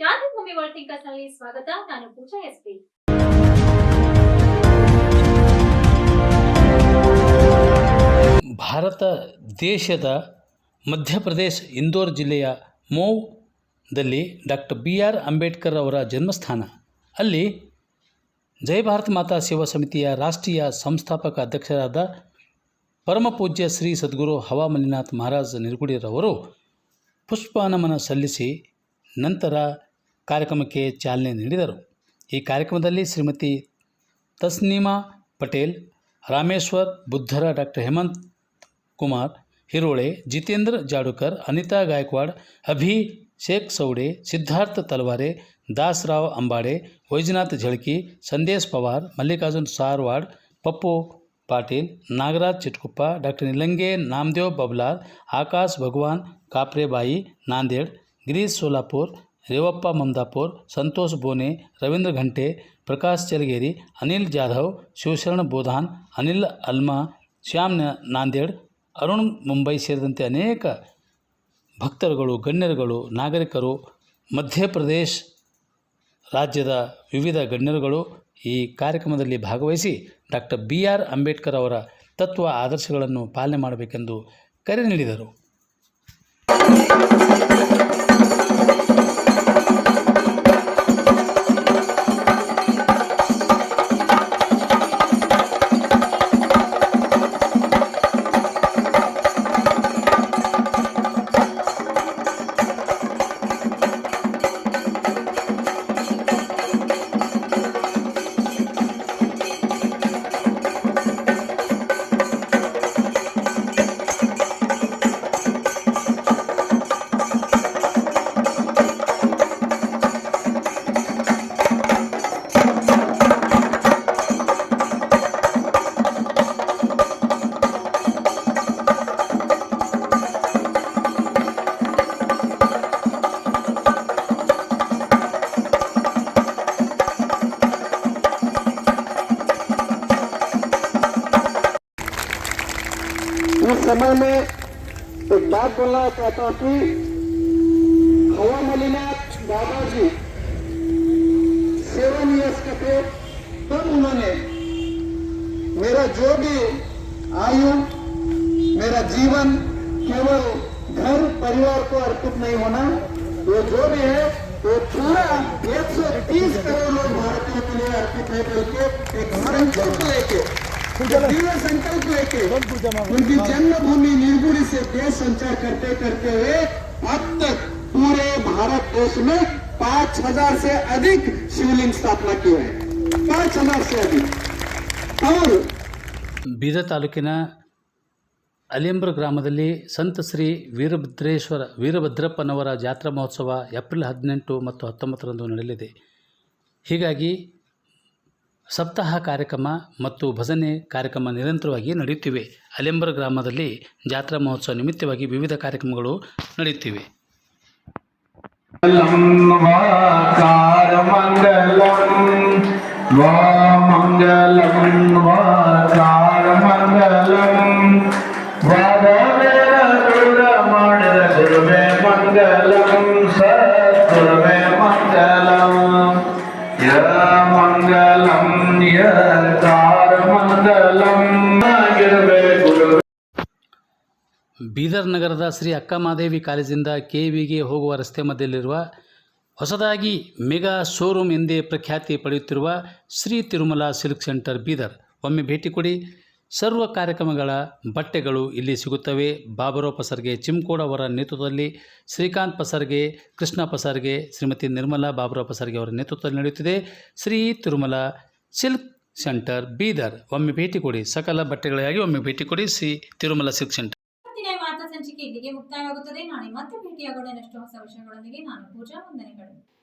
ಕ್ರಾಂತಿಭೂಮಿ ವರ್ಲ್ಡ್ನಲ್ಲಿ ಸ್ವಾಗತ. ನಾನು ಪೂಜಾ ಎಸ್ಪಿ ಭಾರತ ದೇಶದ ಮಧ್ಯಪ್ರದೇಶ, ಇಂದೋರ್ ಜಿಲ್ಲೆಯ ಮೌದಲ್ಲಿ ಡಾಕ್ಟರ್ ಬಿ ಆರ್ ಅಂಬೇಡ್ಕರ್ ಅವರ ಜನ್ಮಸ್ಥಾನ. ಅಲ್ಲಿ ಜೈ ಭಾರತ್ ಮಾತಾ ಸೇವಾ ಸಮಿತಿಯ ರಾಷ್ಟ್ರೀಯ ಸಂಸ್ಥಾಪಕ ಅಧ್ಯಕ್ಷರಾದ ಪರಮಪೂಜ್ಯ ಶ್ರೀ ಸದ್ಗುರು ಹವಾ ಮಲ್ಲಿನಾಥ್ ಮಹಾರಾಜ್ ನಿರ್ಗುಡಿರವರು ಪುಷ್ಪಾನಮನ ಸಲ್ಲಿಸಿ ನಂತರ ಕಾರ್ಯಕ್ರಮಕ್ಕೆ ಚಾಲನೆ ನೀಡಿದರು ಈ ಕಾರ್ಯಕ್ರಮದಲ್ಲಿ ಶ್ರೀಮತಿ ತಸ್ನೀಮಾ ಪಟೇಲ್ ರಾಮೇಶ್ವರ್ ಬುದ್ಧರ ಡಾಕ್ಟರ್ ಹೇಮಂತ್ ಕುಮಾರ್ ಹಿರೋಳೆ ಜಿತೇಂದ್ರ ಜಾಡುಕರ್ ಅನಿತಾ ಗಾಯಕ್ವಾಡ್ ಅಭಿ ಶೇಖ್ ಸೌಡೆ ಸಿದ್ಧಾರ್ಥ ತಲವಾರೆ ದಾಸರಾವ್ ಅಂಬಾಡೆ ವೈಜನಾಥ್ ಝಳಕಿ ಸಂದೇಶ್ ಪವಾರ್ ಮಲ್ಲಿಕಾರ್ಜುನ್ ಸಾರ್ವಾಡ್ ಪಪ್ಪು ಪಾಟೀಲ್ ನಾಗರಾಜ್ ಚಿಟ್ಕುಪ್ಪ ಡಾಕ್ಟರ್ ನಿಲಂಗೆ ನಾಮದೇವ್ ಬಬ್ಲಾರ್ ಆಕಾಶ್ ಭಗವಾನ್ ಕಾಪ್ರೆಬಾಯಿ ನಾಂದೇಡ್ ಗಿರೀಶ್ ಸೋಲಾಪುರ್ ರೇವಪ್ಪ ಮಂದಾಪುರ್, ಸಂತೋಷ್ ಬೋನೆ, ರವೀಂದ್ರ ಘಂಟೆ, ಪ್ರಕಾಶ್ ಚಲಗೇರಿ, ಅನಿಲ್ ಜಾಧವ್, ಶಿವಶರಣ ಬೋಧಾನ್, ಅನಿಲ್ ಅಲ್ಮಾ, ಶ್ಯಾಮ್ ನಾಂದೇಡ್, ಅರುಣ್ ಮುಂಬೈ ಸೇರಿದಂತೆ ಅನೇಕ ಭಕ್ತರುಗಳು, ಗಣ್ಯರುಗಳು, ನಾಗರಿಕರು, ಮಧ್ಯಪ್ರದೇಶ ರಾಜ್ಯದ ವಿವಿಧ ಗಣ್ಯರುಗಳು ಈ ಕಾರ್ಯಕ್ರಮದಲ್ಲಿ ಭಾಗವಹಿಸಿ ಡಾಕ್ಟರ್ ಬಿ ಆರ್ ಅಂಬೇಡ್ಕರ್ ಅವರ ತತ್ವ ಆದರ್ಶಗಳನ್ನು ಪಾಲನೆ ಮಾಡಬೇಕೆಂದು ಕರೆ ನೀಡಿದರು. इस समय में एक बात बोलना चाहता हूँ कि हवा मलिनाथ दादाजी सेवन ईयर्स के थे, तब उन्होंने मेरा जो भी आयु, मेरा जीवन केवल घर, परिवार को अर्पित नहीं होना, वो जो भी है, वो पूरा 130 करोड़ लोग भारतीयों के लिए अर्पित है करके एक संकल्प लेके। दिव्य संकल्प लेके उनकी जन्मभूमि निर्गुड़ी से देश संचार करते करते हुए अब तक पूरे भारत देश में पांच हजार से अधिक शिवलिंग स्थापना की है पांच हजार से अधिक और ಬೀದರ್ ತಾಲೂಕಿನ ಅಲಿಯಂಬ್ರ ಗ್ರಾಮದಲ್ಲಿ ಸಂತ ಶ್ರೀ ವೀರಭದ್ರೇಶ್ವರ ವೀರಭದ್ರಪ್ಪನವರ ಜಾತ್ರಾ ಮಹೋತ್ಸವ ಏಪ್ರಿಲ್ ಹದಿನೆಂಟು ಮತ್ತು ಹತ್ತೊಂಬತ್ತರಂದು ನಡೆಯಲಿದೆ ಹೀಗಾಗಿ ಸಪ್ತಾಹ ಕಾರ್ಯಕ್ರಮ ಮತ್ತು ಭಜನೆ ಕಾರ್ಯಕ್ರಮ ನಿರಂತರವಾಗಿ ನಡೆಯುತ್ತಿವೆ. ಅಲೆಂಬರ ಗ್ರಾಮದಲ್ಲಿ ಜಾತ್ರಾ ಮಹೋತ್ಸವ ನಿಮಿತ್ತವಾಗಿ ವಿವಿಧ ಕಾರ್ಯಕ್ರಮಗಳು ನಡೆಯುತ್ತಿವೆ. ಮಂಗಲಂ ಬೀದರ್ ನಗರದ ಶ್ರೀ ಅಕ್ಕಮಹಾದೇವಿ ಕಾಲೇಜಿಂದ ಕೆ ವಿಗೆ ಹೋಗುವ ರಸ್ತೆ ಮಧ್ಯದಲ್ಲಿರುವ ಹೊಸದಾಗಿ ಮೆಗಾ ಶೋರೂಮ್ ಎಂದೇ ಪ್ರಖ್ಯಾತಿ ಪಡೆಯುತ್ತಿರುವ ಶ್ರೀ ತಿರುಮಲ ಸಿಲ್ಕ್ ಸೆಂಟರ್ ಬೀದರ್. ಒಮ್ಮೆ ಭೇಟಿ ಕೊಡಿ. ಸರ್ವ ಕಾರ್ಯಕ್ರಮಗಳ ಬಟ್ಟೆಗಳು ಇಲ್ಲಿ ಸಿಗುತ್ತವೆ. ಬಾಬರೋ ಪಸರ್ಗೆ ಚಿಮ್ಕೋಡ್ ಅವರ ನೇತೃತ್ವದಲ್ಲಿ ಶ್ರೀಕಾಂತ್ ಪಸರ್ಗೆ, ಕೃಷ್ಣ ಪಸರ್ಗೆ, ಶ್ರೀಮತಿ ನಿರ್ಮಲಾ ಬಾಬರೋ ಪಸರ್ಗೆ ಅವರ ನೇತೃತ್ವದಲ್ಲಿ ನಡೆಯುತ್ತಿದೆ. Shri Tirumala silk centre, Bidar. ಒಮ್ಮೆ ಭೇಟಿ ಕೊಡಿ. ಸಕಲ ಬಟ್ಟೆಗಳಿಗಾಗಿ ಒಮ್ಮೆ ಭೇಟಿ ಕೊಡಿ. Shri Tirumala silk centre. ವಾರ್ತಾ ಸಂಚಿಕೆ ಇಲ್ಲಿಗೆ ಮುಕ್ತಾಯವಾಗುತ್ತದೆ. ನಾಳೆ ಮತ್ತೆ ಭೇಟಿಯಾಗೋಣ. ಹೊಸ ವಿಷಯಗಳೊಂದಿಗೆ ನಾನು ಪೂಜಾ ವಂದನೆಗಳು.